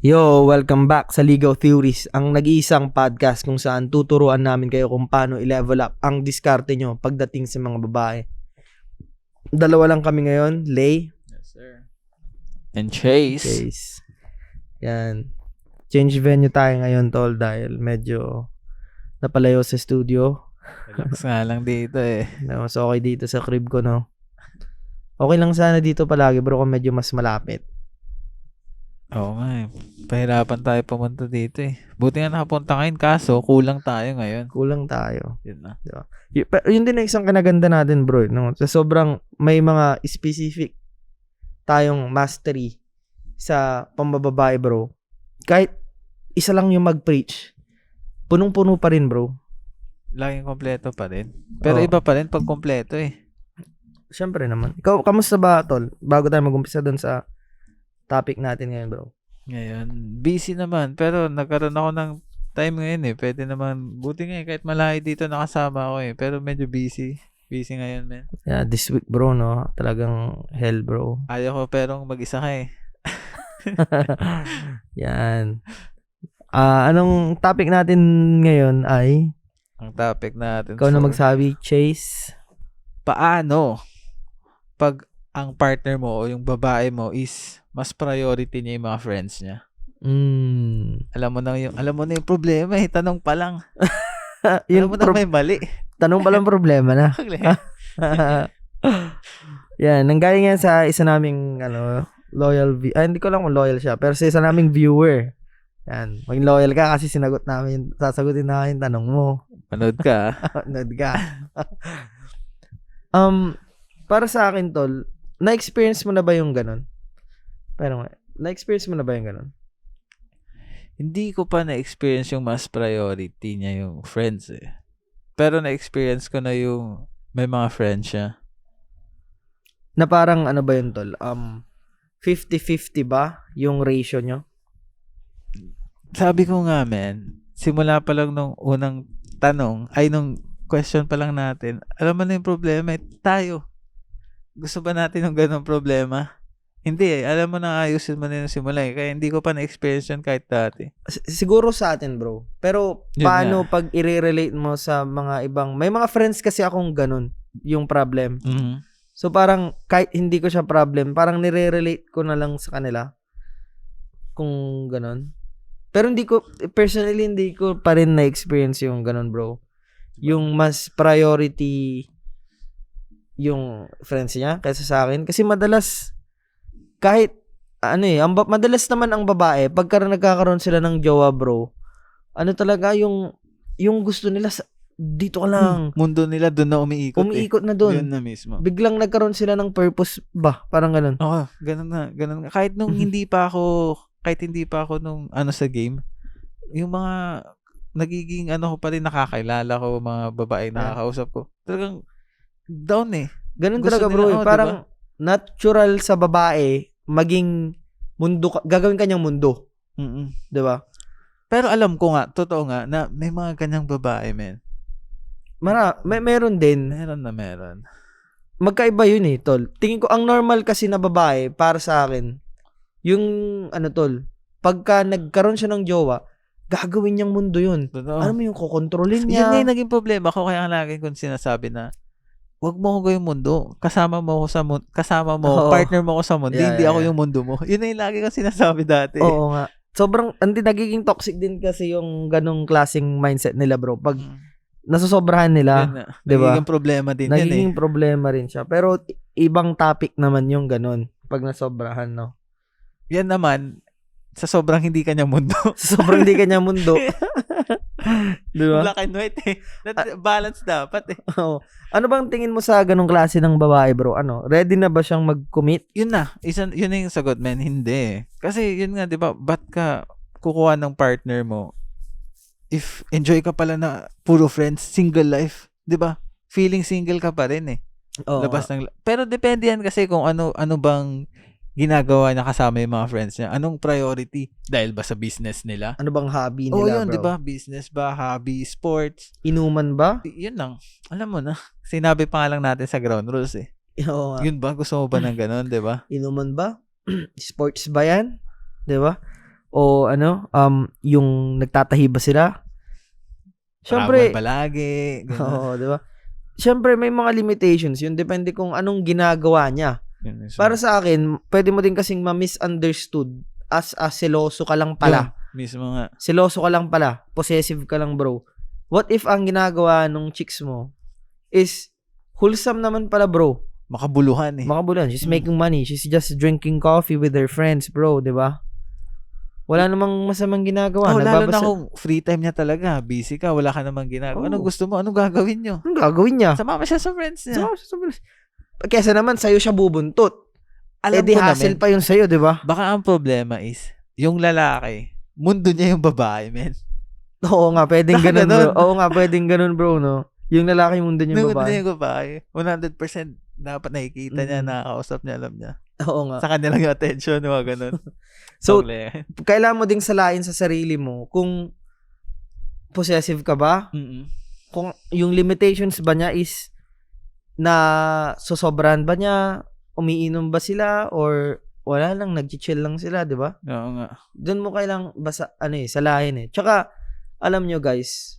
Yo, welcome back sa Legal Theories, ang nag-iisang podcast kung saan tuturuan namin kayo kung paano i-level up ang diskarte nyo pagdating sa mga babae. Dalawa lang kami ngayon, Lay, Yes, sir. And Chase. Chase. Yan. Change venue tayo ngayon, tol, dahil medyo napalayo sa studio. Relax nga lang dito eh. No, so okay dito sa crib ko, no? Okay lang sana dito palagi, bro, kung medyo mas malapit. Oo nga eh. Pahirapan tayo pumunta dito eh. Buti nga nakapunta ngayon kaso kulang tayo ngayon. Kulang tayo. Yun na. Y- pero yun din ang isang kinaganda natin, bro. No? Sa sobrang may mga specific tayong mastery sa pambababae, bro. Kahit isa lang yung mag-preach, punong-puno pa rin, bro. Laging kompleto pa rin. Pero Oo. iba pa rin pag kompleto eh. Siyempre naman. Ikaw, kamusta ba, tol? Bago tayo mag-umpisa dun sa topic natin ngayon, bro. Ngayon, busy naman. Pero nagkaroon ako ng time ngayon eh. Pwede naman, buti nga eh, kahit malayo dito nakasama ako eh. Pero medyo busy. Busy ngayon, man. Yeah, this week, bro, no? Talagang hell, bro. Ayaw ko pero mag-isa ka eh. Yan. Ah, anong topic natin ngayon ay Ang topic natin. ikaw na magsabi, Chase. paano pag ang partner mo o yung babae mo is mas priority niya yung mga friends niya. Mm. Alam mo na yung alam mo na yung problema eh, tanong pa lang. yung alam mo na may mali. tanong palang problema na. yan, nanggaling yan sa isa naming ano, loyal vi- ah, hindi ko lang kung loyal siya, pero sa isa naming viewer. Yan, maging loyal ka kasi sinagot namin, sasagutin namin yung tanong mo. Panood ka. Nod ka. um, para sa akin, tol, na-experience mo na ba yung ganun? Pero, nga, na-experience mo na ba yung ganun? Hindi ko pa na-experience yung mas priority niya yung friends eh. Pero na-experience ko na yung may mga friends siya. Na parang, ano ba yun, tol? Um, 50-50 ba yung ratio nyo? Sabi ko nga, man, simula pa lang nung unang tanong, ay nung question pa lang natin, alam mo na yung problema, eh, tayo. Gusto ba natin ng ganong problema? Hindi eh. Alam mo na ayusin mo na yung simula eh. Kaya hindi ko pa na-experience yun kahit dati. Siguro sa atin, bro. Pero, Yun paano pag i-relate mo sa mga ibang, may mga friends kasi akong ganun, yung problem. Mhm. So, parang, kahit hindi ko siya problem, parang nire-relate ko na lang sa kanila. Kung ganun. Pero hindi ko, personally, hindi ko pa rin na-experience yung ganun, bro. Yung mas priority yung friends niya kaysa sa akin. Kasi madalas, kahit, ano eh, ang, madalas naman ang babae, pagka nagkakaroon sila ng jowa, bro, ano talaga yung, yung gusto nila, sa, dito ka lang, Mundo nila doon na umiikot umiikot na eh. doon Yun na mismo. biglang nagkaroon sila ng purpose ba? Parang ganun. Oo, ganun na. Ganun. Kahit nung Mhm. hindi pa ako, kahit hindi pa ako nung ano sa game, yung mga nagiging ano ko pa rin nakakailala ko, mga babae na nakakausap ko. Talagang down eh. Ganun Gusto talaga nila, bro. eh. oh, Parang natural sa babae maging mundo gagawin kanyang mundo. Mm-mm. 'Di ba? Pero alam ko nga, totoo nga, na may mga ganyang babae, men. Mara, may meron din. Meron na meron. Magkaiba yun eh, tol. Tingin ko ang normal kasi na babae para sa akin, yung ano tol, pagka nagkaroon siya ng jowa, gagawin niyang mundo yun. Totoo. Ano mo yung kokontrolin Yun niya? nga yung naging problema ko, kaya lagi kong sinasabi na, wag mo ko yung mundo. Kasama mo ako sa mundo. Kasama mo, Oo. partner mo ako sa mundo. Yeah, hindi yeah, ako yeah. yung mundo mo. Yun na yung lagi kong sinasabi dati. Oo nga. Sobrang, hindi nagiging toxic din kasi yung ganong klaseng mindset nila bro. Pag Mm. nasosobrahan Yun nila, na. diba? Nagiging problema din yun eh. Nagiging problema rin siya. Pero ibang topic naman yung ganun. Pag nasobrahan, no? Yan naman, sa sobrang hindi kanya mundo. Sobrang di kanya mundo. Di ba? Black and white eh. That- balance dapat eh. Oo. Ano bang tingin mo sa ganong klase ng babae, bro? Ano? Ready na ba siyang mag-commit? Yun na. Isa, yun na yung sagot, man. Hindi. Kasi yun nga, di ba, ba't ka kukuha ng partner mo if enjoy ka pala na puro friends, single life, di ba? Feeling single ka pa rin eh. Oo. labas ng pero depende yan kasi kung ano ano bang ginagawa niya kasama yung mga friends niya anong priority dahil ba sa business nila Ano bang hobby oh nila, yun bro? di ba business ba hobby sports Inuman ba? Y- yun lang alam mo na sinabi pa nga lang natin sa ground rules eh Oo nga. yun ba gusto mo ba ng ganun di ba Inuman ba? Sports ba yan? Di ba? o ano, um, yung nagtatahi ba sila? Syempre, Travel ba lagi? Ganun. oo, di ba? Syempre, may mga limitations yun. Depende kung anong ginagawa niya. Yun, Para sa akin, pwede mo din kasing ma-misunderstood as a seloso ka lang pala. yun, mismo nga. Seloso ka lang pala. Possessive ka lang, bro. What if ang ginagawa nung chicks mo is wholesome naman pala, bro? Makabuluhan eh. Makabulan. She's Mm. making money. She's just drinking coffee with her friends, bro. Di ba? Wala namang masamang ginagawa. oh, lalo na Nagbabasa- kung free time niya talaga. Busy ka, wala ka namang ginagawa. Oo. Anong gusto mo? Anong gagawin nyo? Anong gagawin niya? Sama siya sa friends niya. So, so, so, Kesa naman, sa'yo siya bubuntot. Alam eh di hassle naman, pa yun sa'yo, di ba? baka ang problema is, yung lalaki, mundo niya yung babae, men. Oo nga, pwedeng Baka ganun, bro. ganun. Oo nga, pwedeng ganun, bro, no? Yung lalaki mundo niya Mundo babae. niya yung babae. 100% dapat nakikita niya, Mm. nakakausap niya, alam niya. Oo nga. Sa kanya lang yung attention, mga ganun. So, kailangan mo ding salain sa sarili mo kung possessive ka ba? Mm-mm. Kung yung limitations ba niya is na sosobran ba niya? Umiinom ba sila? Or wala lang, nag-chill lang sila, di ba? Oo nga. Doon mo kailang basa, ano eh, salahin eh. Tsaka, alam nyo guys,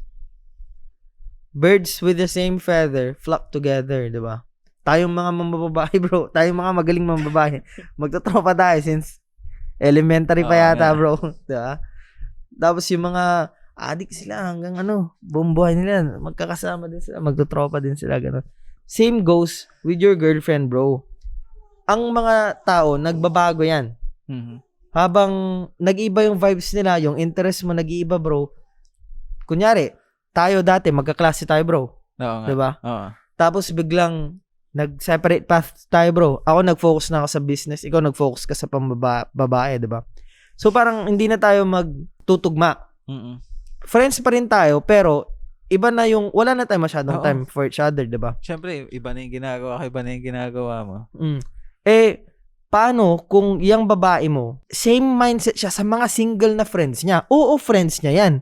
birds with the same feather flock together, di ba? Tayong mga mambababae, bro. Tayong mga magaling mambabae. Magtotropa tayo since elementary pa Oo yata, nga. bro. Di ba? Tapos yung mga adik sila hanggang ano, buong buhay nila, magkakasama din sila, magtotropa din sila, ganun. Same goes with your girlfriend, bro. Ang mga tao, nagbabago yan Mhm. habang nag-iba yung vibes nila, yung interest mo nag-iiba, bro. Kunyari, tayo dati, magkaklase tayo, bro. Oo nga. 'Di ba? Oo. Tapos biglang nag-separate path tayo, bro. Ako nag-focus na ako sa business, ikaw nag-focus ka sa pambaba babae, 'di ba? So parang hindi na tayo magtutugma. Mm-mm. Friends pa rin tayo, pero iba na yung wala na tayo masyadong Oo. time for each other, 'di ba? Siyempre, iba na yung ginagawa ko, iba na yung ginagawa mo. Mm. Eh, paano kung yung babae mo, same mindset siya sa mga single na friends niya? Oo, friends niya yan.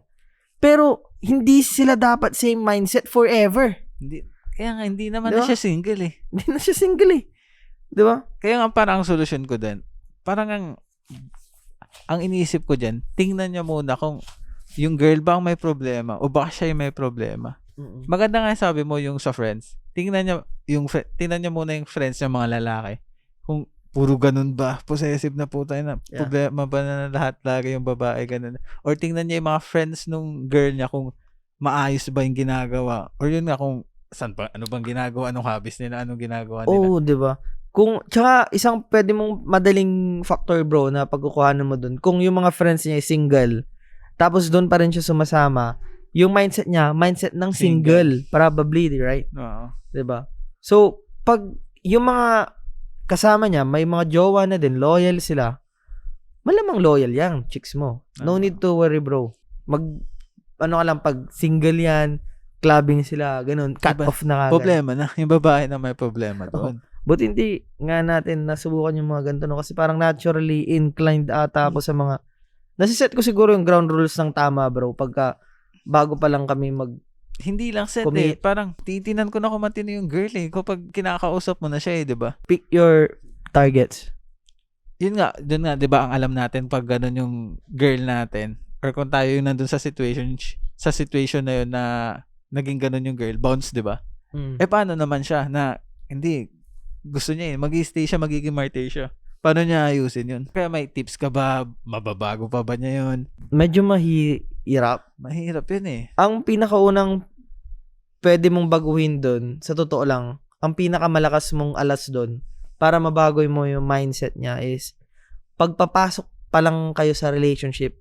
Pero, hindi sila dapat same mindset forever. Hindi, kaya nga, hindi naman Di na ba? siya single eh. Hindi na siya single eh. Di ba? Kaya nga parang ang solusyon ko din, parang ang, ang iniisip ko dyan, tingnan niya muna kung yung girl ba ang may problema o baka siya yung may problema. Maganda nga sabi mo yung sa friends. Tingnan niya yung tingnan niya muna yung friends ng mga lalaki. Kung puro ganun ba, possessive na po tayo na Yeah. problema ba na lahat lagi yung babae ganun. Or tingnan niya yung mga friends nung girl niya kung maayos ba yung ginagawa. Or yun nga kung saan ba, ano bang ginagawa, anong hobbies nila, anong ginagawa nila. Oo, di ba? Kung, tsaka, isang pwede mong madaling factor, bro, na pagkukuhanan mo dun. Kung yung mga friends niya ay single, tapos doon pa rin siya sumasama, yung mindset niya, mindset ng single, probably, right? Oo. 'di ba? So, pag yung mga kasama niya, may mga jowa na din, loyal sila. Malamang loyal yan, chicks mo. No Tama. need to worry, bro. Mag ano ka lang pag single yan, clubbing sila, ganun, cut Diba? off na kagad. Problema na. Yung babae na may problema doon. But hindi nga natin nasubukan yung mga ganito no kasi parang naturally inclined ata ako sa mga nasiset ko siguro yung ground rules ng tama, bro, pagka bago pa lang kami mag Hindi lang set Kumi- eh. Parang titinan ko na kung matino yung girl eh. Kapag kinakausap mo na siya eh, di ba? pick your targets. Yun nga, dun nga, di ba, ang alam natin pag ganun yung girl natin or kung tayo yung nandun sa situation sa situation na yun na naging ganun yung girl, bounce, di ba? Mm. Eh, paano naman siya na hindi, gusto niya eh, mag-stay siya, magiging martyr siya. Paano niya ayusin yun? Kaya may tips ka ba? Mababago pa ba niya yun? Medyo mahirap Mahirap yun eh. ang pinakaunang pwede mong baguhin doon, sa totoo lang, ang pinakamalakas mong alas doon para mabago mo yung mindset niya is pagpapasok pa lang kayo sa relationship,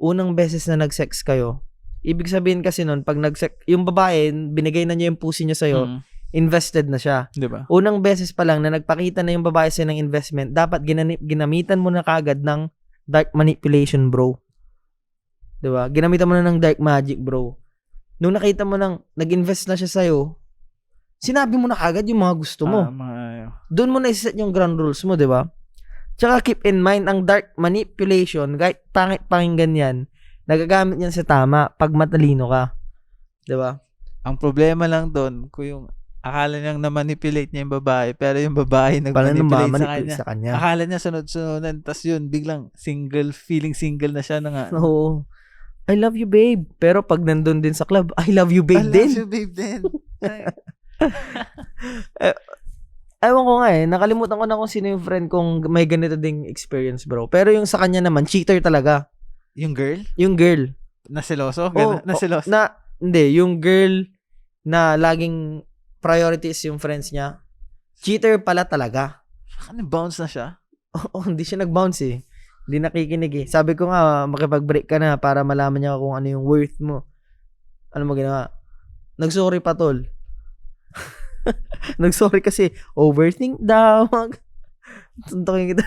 unang beses na nag-sex kayo, ibig sabihin kasi nun, pag nag-sex, yung babae, binigay na niya yung pussy niya sa'yo, Mm. Invested na siya. Di ba? Unang beses pa lang na nagpakita na yung babae sa'yo ng investment, dapat ginani- ginamitan mo na kagad ng dark manipulation, bro. 'Di ba? Ginamitan mo na ng dark magic, bro. Nung nakita mo nang nag-invest na siya sa'yo, sinabi mo na kagad yung mga gusto mo. Tama. Doon mo na iset yung ground rules mo, 'di ba? Tsaka keep in mind ang dark manipulation, kahit pangit pakinggan yan, nagagamit yan sa tama pag matalino ka. 'Di ba? ang problema lang doon, kung yung akala niyang na-manipulate niya yung babae, pero yung babae nag-manipulate sa kanya. sa kanya. Akala niya sunod-sunudan, tas yun, biglang single, feeling single na siya na nga. Oo. I love you, babe. Pero pag nandun din sa club, I love you, babe I love din. you, babe din. Ay, Ewan ko nga eh. Nakalimutan ko na kung sino yung friend kong may ganito ding experience, bro. Pero yung sa kanya naman, cheater talaga. yung girl, Yung girl. nasiloso, Oh, gano'n, nasiloso. Na, hindi. Yung girl na laging priorities yung friends niya. Cheater pala talaga. Ano, bounce na siya? Oo, hindi siya nag-bounce eh. Hindi nakikinig eh. Sabi ko nga, makipag-break ka na para malaman niya kung ano yung worth mo. Ano mo ginawa? Nag-sorry pa, tol. Nag-sorry kasi, overthink daw. Tuntokin kita.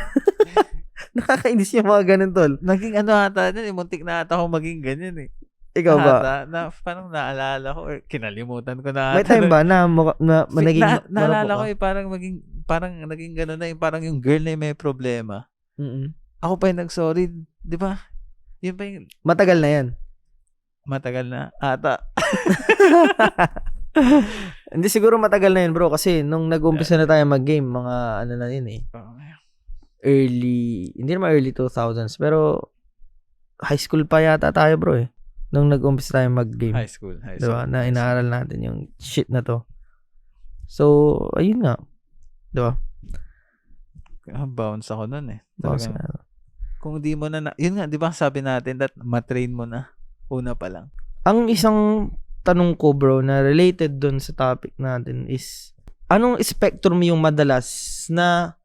Nakakainis yung mga ganun, tol. Naging ano ata din, eh, muntik na ata ako maging ganyan eh. Ikaw ba? Ata, na, parang naalala ko or kinalimutan ko na. May time ba na, muka- na, na, naging na, naalala ko eh, parang maging, parang naging gano'n na yung parang yung girl na yung may problema. Mm-mm. Ako pa yung nag-sorry, di ba? Yun pa yung Matagal na yan. matagal na ata. Hindi siguro matagal na yun, bro. Kasi nung nag-umpisa na tayo mag-game, mga ano na yun eh. Early, hindi naman early 2000s, pero high school pa yata tayo, bro eh. Nung nag-umpisa tayo mag-game. High school, high Di ba? school. Na inaaral natin yung shit na to. So, ayun nga. Di ba? Ah, bounce ako nun eh. Bounce Talagang, nga. kung di mo na, na, yun nga, di ba sabi natin that matrain mo na. Una pa lang. Ang isang tanong ko, bro, na related dun sa topic natin is, anong spectrum yung madalas na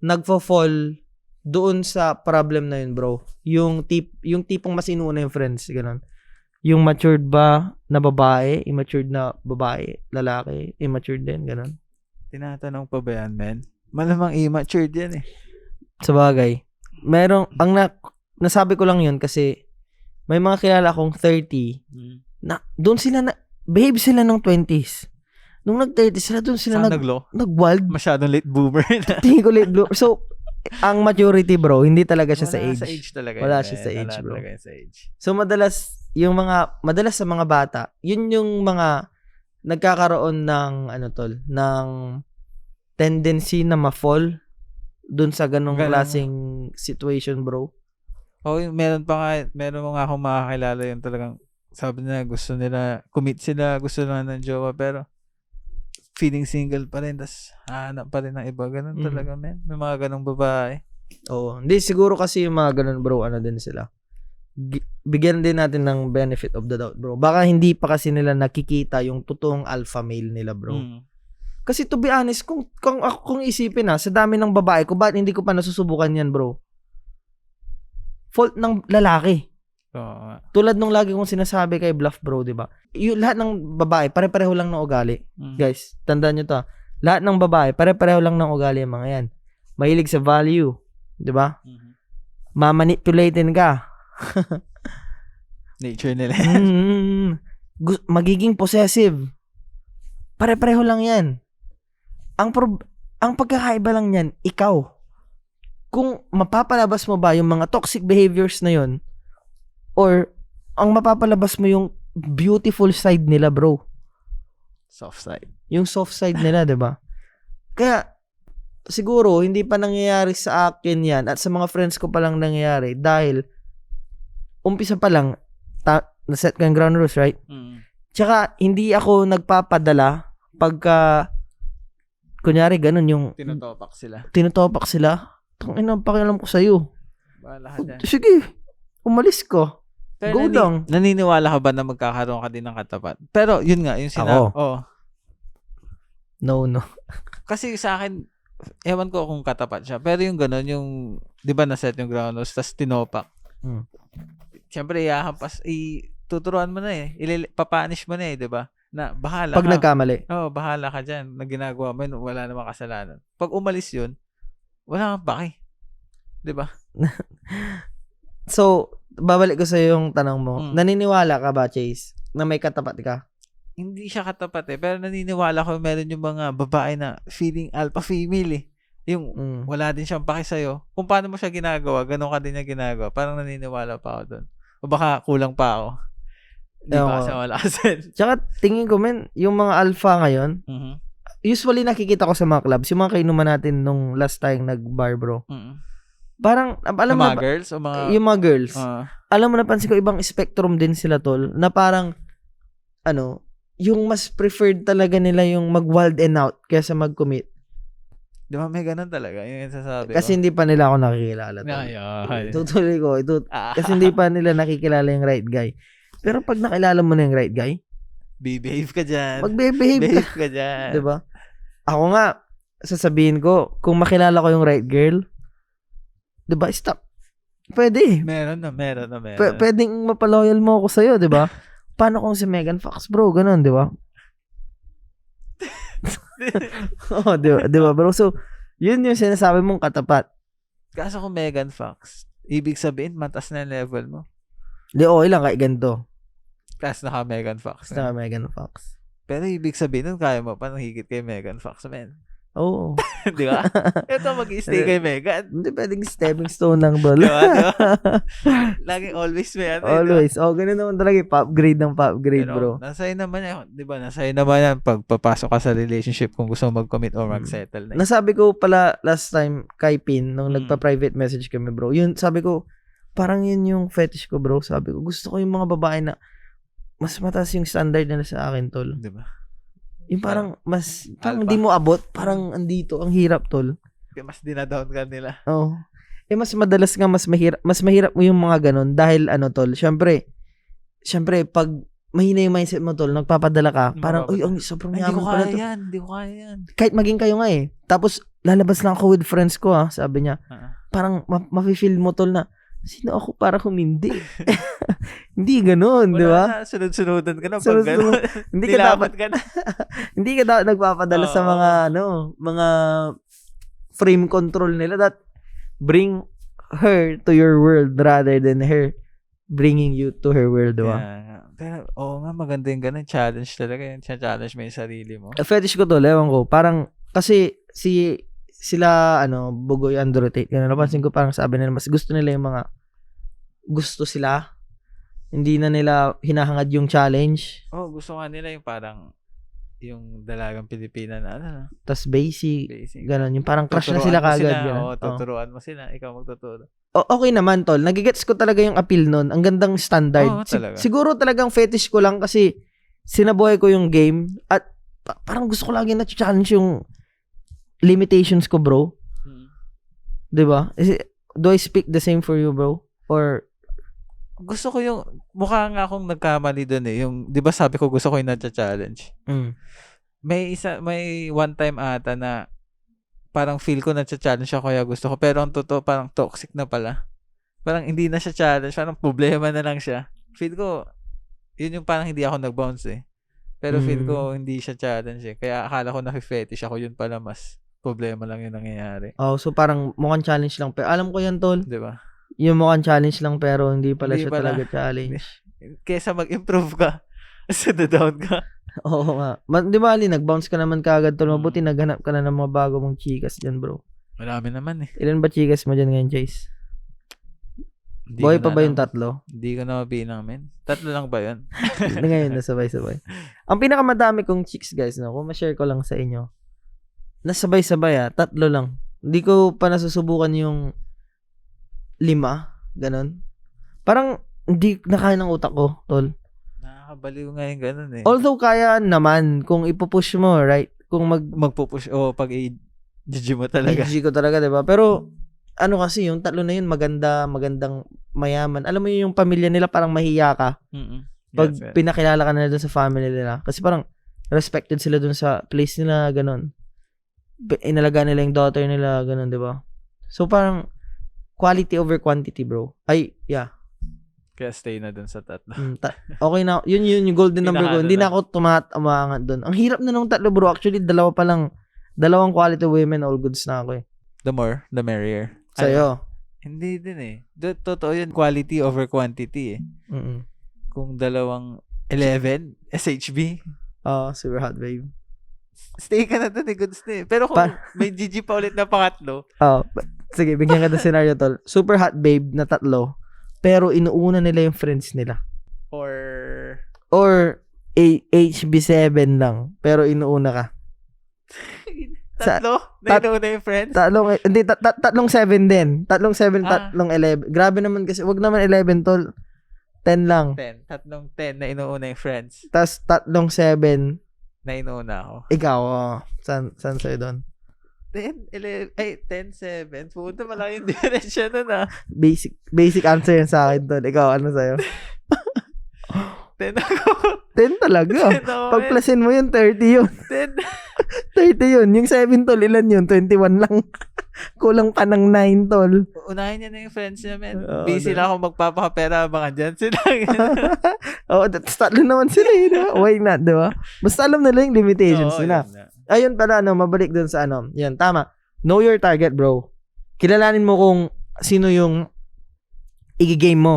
nagfo-fall doon sa problem na yun, bro? Yung tip, yung tipong mas inuuna yung friends, ganun. Yung matured ba na babae, immature na babae, lalaki, immature din, ganun. Tinatanong pa ba yan, men? Malamang immature yan eh. Sa bagay. Merong, ang na, nasabi ko lang yun kasi may mga kilala akong 30 na doon sila na, behave sila ng 20s. Nung nag-30 sila, doon sila Saan nag, naglo? nag-wild. Masyadong late boomer na. Tingin ko late bloomer. So, ang maturity bro, hindi talaga siya sa Wala age. sa age talaga. Wala yun, siya sa age, Wala bro. talaga sa age. So, madalas, yung mga, madalas sa mga bata, yun yung mga nagkakaroon ng, ano tol, ng tendency na ma-fall dun sa ganong Ganun. klaseng situation, bro. Yung meron pa nga, meron mga akong makakilala yung talagang sabi nila gusto nila, commit sila, gusto nila ng jowa, pero feeling single pa rin, tas hanap pa rin ng iba. Ganun Mhm. talaga, men. May mga ganong babae. Oo. Hindi, siguro kasi yung mga ganun, bro, ano din sila. Bigyan din natin ng benefit of the doubt, bro. Baka hindi pa kasi nila nakikita yung totoong alpha male nila, bro. Mm. Kasi to be honest, kung, kung ako kung isipin na, sa dami ng babae ko, bakit hindi ko pa nasusubukan yan, bro? Fault ng lalaki. Nga. Tulad nung lagi kong sinasabi kay Bluff, bro, di ba? Yung lahat ng babae, pare-pareho lang ng ugali. Mm. Guys, tandaan nyo to. ah. Lahat ng babae, pare-pareho lang ng ugali yung mga yan. Mahilig sa value, di ba? Mhm. Mamanipulatin ka. Nature nila. Mm, gu- magiging possessive. Pare-pareho lang yan. Ang prob- ang pagkakaiba lang yan, ikaw. Kung mapapalabas mo ba yung mga toxic behaviors na yon or ang mapapalabas mo yung beautiful side nila, bro. Soft side. Yung soft side nila, 'di ba? Kaya siguro hindi pa nangyayari sa akin 'yan at sa mga friends ko pa lang nangyayari dahil umpisa pa lang ta- na-set ko yung ground rules, right? Mm. Tsaka hindi ako nagpapadala pagka kunyari ganun yung Tinutopak sila. tinutopak sila. Tang ina pakialam ko sa iyo. Bahala ka dyan. Sige. Umalis ko. Pero Go nani- lang. Naniniwala ka ba na magkakaroon ka din ng katapat? Pero yun nga, yung sinabi. Ako? Oh, No, no. Kasi sa akin, ewan ko kung katapat siya. Pero yung gano'n, yung, di ba naset yung ground rules, tapos tinopak. Hmm. Siyempre, iyahampas, i, tuturuan mo na eh. Ilil- papanish mo na eh, di ba? Na, bahala Pag ka. nagkamali. Oo, bahala ka dyan. Na ginagawa mo yun, wala namang kasalanan. Pag umalis yun, wala kang paki. Di ba? So, babalik ko sa yung tanong mo. Mm. Naniniwala ka ba, Chase, na may katapat ka? Hindi siya katapat eh. Pero naniniwala ko meron yung mga babae na feeling alpha female eh. Yung Mm. wala din siyang paki sa'yo. Kung paano mo siya ginagawa, ganun ka din niya ginagawa. Parang naniniwala pa ako doon. O baka kulang pa ako. Hindi Ewan pa ko. kasi wala kasi. Tsaka tingin ko men, yung mga alpha ngayon, Mhm. usually nakikita ko sa mga clubs, yung mga kainuman natin nung last time nag-bar, bro. Mm. Parang, alam mo mga na, girls o mga... yung mga girls, Ah, alam mo napansin ko, ibang spectrum din sila, tol, na parang, ano, yung mas preferred talaga nila yung mag-wild and out kaysa mag-commit. Di ba may ganun talaga? Yung sasabi Kasi hindi pa nila ako nakikilala, tol. Ay, ay. Tutuloy ko, ito, Ah, kasi hindi pa nila nakikilala yung right guy. Pero pag nakilala mo na yung right guy, behave ka dyan. magbe-behave ka. Behave ka dyan. 'Di ba? Ako nga, sasabihin ko, kung makilala ko yung right girl, 'di ba? Stop. Pwede. Meron na, meron na, meron. P- pwedeng mapaloyal mo ako sa'yo, 'di ba? Paano kung si Megan Fox, bro? Ganun, 'di ba? oh, 'di ba? 'Di ba, bro? So, yun yung sinasabi mong katapat. Kaso kung Megan Fox, ibig sabihin, matas na level mo. Di, okay lang kahit ganito. Kasi naka Megan Fox. Basta Megan Fox. Pero ibig sabihin nun, kaya mo pa nang higit kay Megan Fox, man. Oo. Di ba? Ito, mag-stay kay Megan. Hindi pwedeng stepping stone lang, bro. Di ba? Di ba? Laging always may ano. eh? Always. Oh, ganun naman talaga yung pop grade ng pop grade, Pero, bro. Nasa'yo naman yan. Di ba? Nasa'yo naman yan pag papasok ka sa relationship kung gusto mo mag-commit or Mm. mag-settle na. Nasabi ko pala last time kay Pin nung Mm. nagpa-private message kami, bro. Yun, sabi ko, parang yun yung fetish ko, bro. Sabi ko, gusto ko yung mga babae na mas mataas yung standard nila sa akin, tol. Di ba? Yung parang mas, parang Alpha. hindi mo abot, parang andito, ang hirap, tol. Mas dinadown ka nila. Oo. Eh, mas madalas nga, mas mahirap, mas mahirap mo yung mga ganun dahil, ano, tol, syempre, syempre, pag mahina yung mindset mo, tol, nagpapadala ka, parang, uy, ang sobrang Ay, hindi ko yaman pala kaya to. yan. Hindi ko kaya yan. Kahit maging kayo nga eh. Tapos, lalabas lang ako with friends ko, ha, sabi niya. Ah. parang ma- mafe-feel mo tol na sino ako para humindi? hindi ganoon, di ba? Sunod-sunudan ka na pag Sunod-sunod. gano'n. Hindi ka dapat ka na. hindi ka dapat nagpapadala sa Oo. mga ano, mga frame control nila that bring her to your world rather than her bringing you to her world, di ba? Nga. Pero, oo nga, maganda yung ganun. Challenge talaga. Yung challenge mo yung sarili mo. Fetish ko to, ewan ko, parang kasi si sila ano, Bugoy Andrew Tate, ganun, napansin ko parang sabi nila mas gusto nila yung mga gusto sila. Hindi na nila hinahangad yung challenge. Oh, gusto nga nila yung parang yung dalagang Pilipina na ano tas basic, Basic. ganun. Yung parang crush na sila kagad. sila, ganun. Oo, Oo. tuturuan mo sila. Ikaw magtuturo. O- okay naman, tol. Nagigets ko talaga yung appeal nun. Ang gandang standard. Oo, talaga. siguro talagang fetish ko lang kasi sinabuhay ko yung game at pa- parang gusto ko lagi na challenge yung limitations ko, bro. Hmm. 'Di ba? Is it- do I speak the same for you, bro? Or Gusto ko yung, mukha nga akong nagkamali doon eh. Yung, di ba sabi ko gusto ko yung nagcha-challenge. mm, May isa, may one time ata na parang feel ko nagcha-challenge ako kaya gusto ko. Pero ang totoo, parang toxic na pala. Parang hindi na siya challenge. Parang problema na lang siya. Feel ko, yun yung parang hindi ako nag-bounce eh. Pero feel Mm. ko hindi siya challenge eh. Kaya akala ko na-fetish ako. Yun pala mas problema lang yung nangyayari. oh, so parang mukhang challenge lang. Pero alam ko yan, tol. Di ba? Yung mukhang challenge lang pero hindi pala Hindi siya pala. talaga challenge. Kesa mag-improve ka, sa down ka. Oo nga. Ma- di ba, Ali, nag-bounce ka naman kagad, tol. Mm. Mabuti naghanap ka na ng mga bago mong chikas dyan, bro. Marami naman eh. Ilan ba chikas mo dyan ngayon, Chase? Hindi Boy pa ba yung tatlo? Hindi ko na mabilang, men. Tatlo lang ba yun? ngayon, nasabay-sabay. Ang pinakamadami kong chicks, guys, no, kung ma-share ko lang sa inyo, nasabay-sabay ah, tatlo lang. Hindi ko pa nasusubukan yung lima, ganon. Parang, hindi nakaya ng utak ko, tol. Nakakabaliw nga yung ganun eh. Although, kaya naman, kung ipupush mo, right? Kung mag, Magpupush, o pag i-GG mo talaga. Talaga. ko talaga, 'di ba? Pero ano kasi yung tatlo na yun maganda, magandang mayaman. Alam mo yun, yung pamilya nila parang mahiya ka Mm-mm. pag yes. pinakilala ka na doon sa family nila. Kasi parang respected sila doon sa place nila, ganun. Inalaga nila yung daughter nila, ganun, 'di ba? So parang quality over quantity, bro. Ay, yeah. Kaya stay na dun sa tatlo. Mm, ta- okay na. Yun yun yung golden number ko. Hindi na na. ako tumat umangat doon. Ang hirap na nung tatlo, bro. Actually, dalawa pa lang. Dalawang quality women, all goods na ako eh. The more, the merrier. Ay, Sa'yo. hindi din eh. Do, totoo yun, quality over quantity eh. Mm-mm. Kung dalawang 11, SHB, Oh, super hot, babe stay ka na doon eh, goods na eh. Pero kung pa- may GG pa ulit na pangatlo. Oh, sige, bigyan ka ng scenario tol. Super hot babe na tatlo, pero inuuna nila yung friends nila. Or... Or A- HB7 lang, pero inuuna ka. tatlo? Sa, tat- na yung friends? Tatlong, eh, hindi, tat, tat, tatlong 7 din. Tatlong 7, ah. tatlong 11. Grabe naman kasi, wag naman 11 tol. 10 lang. 10. Tatlong 10 na inuuna yung friends. Tapos tatlong 7 Nainuna ako. Ikaw, oh. San, san sa'yo doon? 10, 11, ay, 10, 7. Pumunta pala yung direction na na. Ah. Basic, basic answer yun sa akin doon. Ikaw, ano sa'yo? 10 ako. Ten talaga. 10 ako. Pag plusin mo yun, 30 yun. 10. 30 yun. Yung 7 tol, ilan yun? 21 lang. Kulang pa ng 9 tol. Unahin niya na yung friends niya, man. Oo, Busy diba? lang ako magpapakapera habang andyan sila. Oo, oh, tatlo naman sila eh, di ba? Why not, di ba? Basta alam nila yung limitations Oo, nila. yun na. Ayun pala, ano, mabalik dun sa ano. Yan, tama. Know your target, bro. Kilalanin mo kung sino yung igigame mo.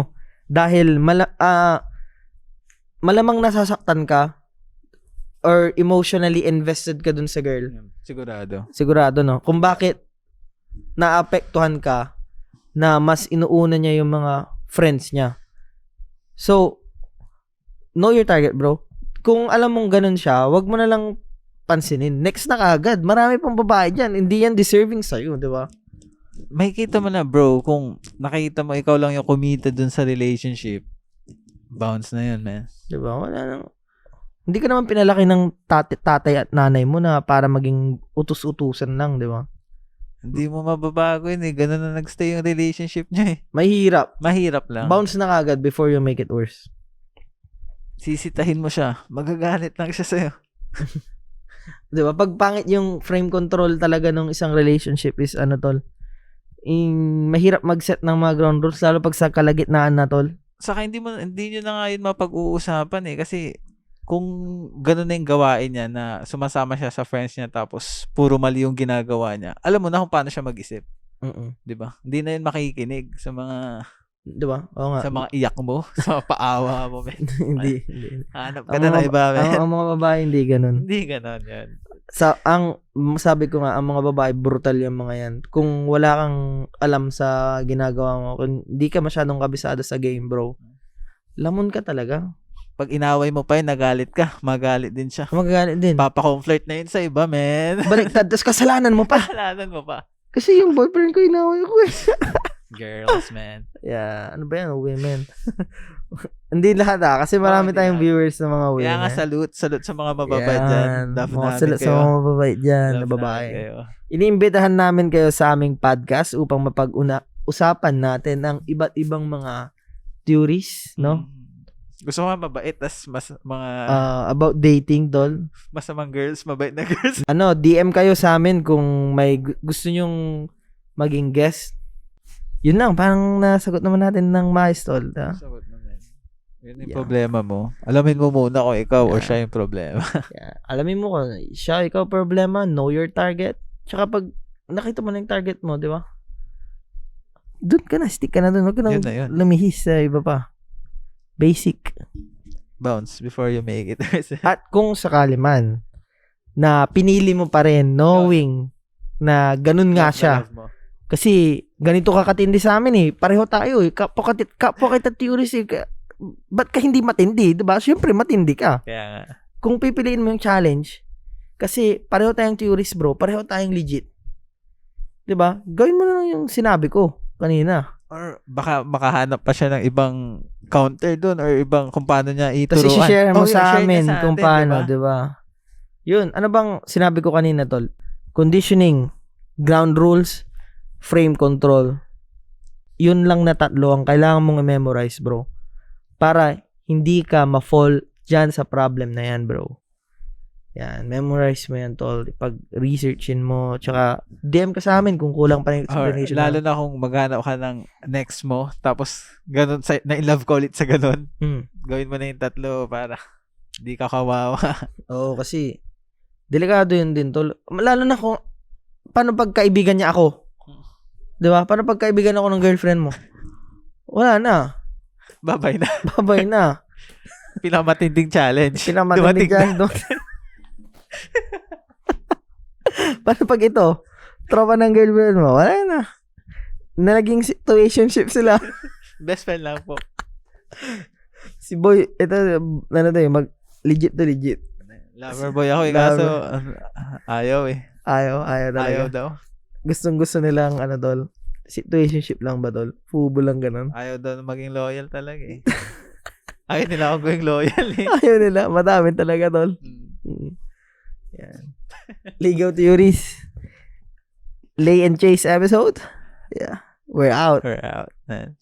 Dahil, mala, ah, malamang nasasaktan ka or emotionally invested ka dun sa girl. Sigurado. Sigurado, no? Kung bakit naapektuhan ka na mas inuuna niya yung mga friends niya. So, know your target, bro. Kung alam mong ganun siya, wag mo na lang pansinin. Next na kaagad. Marami pang babae dyan. Hindi yan deserving sa'yo, di ba? Makikita mo na, bro, kung nakita mo ikaw lang yung committed dun sa relationship, bounce na yun, man. Di ba? Wala nang... Hindi ka naman pinalaki ng tate, tatay at nanay mo na para maging utus-utusan lang, di ba? Hindi mo mababago yun eh. Ganun na nagstay yung relationship niya eh. Mahirap. Mahirap lang. Bounce na kaagad before you make it worse. Sisitahin mo siya. Magagalit lang siya sa'yo. Di ba? Pag pangit yung frame control talaga ng isang relationship is ano tol, in, mahirap mag-set ng mga ground rules lalo pag sa kalagitnaan na tol. Saka hindi mo hindi niyo na nga yun mapag-uusapan eh kasi kung ganun na yung gawain niya na sumasama siya sa friends niya tapos puro mali yung ginagawa niya. Alam mo na kung paano siya mag-isip, Mm 'di ba? Hindi na yun makikinig sa mga Di ba? Oo nga. sa mga iyak mo, sa paawa mo. men. hindi, hindi. Hanap Ang ka na mga, ng iba, men. ang, ang mga babae hindi ganun. Hindi ganun yan. Sa ang sabi ko nga ang mga babae brutal yung mga yan. Kung wala kang alam sa ginagawa mo, kung hindi ka masyadong kabisado sa game, bro. Lamon ka talaga. Pag inaway mo pa yun, nagalit ka, magalit din siya. Magagalit din. Papa-conflirt na yun sa iba, men. Baliktad, tapos kasalanan mo pa. Kasalanan mo pa. Kasi yung boyfriend ko inaway ko eh. Girls, man. Yeah, ano ba yan? Women. Hindi lahat ah, kasi marami hindi tayong lahat. viewers na mga women. Kaya nga salute, salute sa mga mababait Yan. dyan. Love Mga namin sila- kayo. Sa mga mababait dyan, na Love babae. namin kayo. Iniimbitahan namin kayo sa aming podcast upang mapag-una usapan natin ang iba't ibang mga theories, no? Mm. Gusto ko nga mabait, tas mas, mga Uh, about dating, tol. masamang girls, mabait na girls. Ano, DM kayo sa amin kung may gu- gusto nyong maging guest. Yun lang, parang nasagot naman natin ng maayos, tol. ah. Sagot naman. Yun yung Yeah. problema mo. Alamin mo muna kung ikaw or Yeah. siya yung problema. Yeah. Alamin mo kung siya, ikaw problema, know your target. Tsaka pag nakita mo na yung target mo, di ba? Doon ka na, stick ka na doon. Huwag ka na Yun na yun. lumihis sa iba pa. Basic. Bounce before you make it. At kung sakali man, na pinili mo pa rin, knowing na ganun nga na siya. Kasi ganito ka katindi sa amin eh. Pareho tayo eh. Kapwa, katit, kapwa kita theories eh. Ba't ka hindi matindi? Diba? Siyempre matindi ka. Kaya nga. kung pipiliin mo yung challenge, kasi pareho tayong theories bro, pareho tayong legit. 'Di ba? Gawin mo na lang yung sinabi ko kanina. Or baka makahanap pa siya ng ibang counter doon or ibang kung paano niya Tapos ituruan. i-share mo Oh, sa amin sa kung atin, paano, diba? 'di ba? Yun, ano bang sinabi ko kanina, tol? Conditioning, ground rules, frame control. Yun lang na tatlo ang kailangan mong i-memorize, bro. Para hindi ka ma-fall dyan sa problem na yan, bro. Yan, memorize mo yan, tol. Pag-researchin mo, tsaka DM ka sa amin kung kulang pa yung Or, explanation. lalo na kung maghanap ka ng next mo, tapos ganun, sa, na-in-love ka ulit sa ganun, Hmm. gawin mo na yung tatlo para di ka kawawa. Oo, kasi delikado yun din, tol. Lalo na kung paano pag kaibigan niya ako? 'Di ba? Paano pag kaibigan ako ng girlfriend mo? Wala na. Babay na. Babay na. Pinakamatinding challenge. Na. dyan. doon. paano pag ito? Tropa ng girlfriend mo? Wala na. Na naging situationship sila. Best friend lang po. Si boy, ito, ano to eh, mag, legit to legit. Lover boy ako eh, kaso ano, ayaw eh. Ayaw, ayaw talaga. Ayaw daw. Gustong gusto nilang ano dol. Situationship lang ba dol? Fubo lang ganun. Ayaw daw maging loyal talaga eh. Ayaw nila ako gawing loyal eh. Ayaw nila. Madami talaga dol. Mm. Yan. Legal theories. Lay and chase episode. Yeah. We're out. We're out. Man.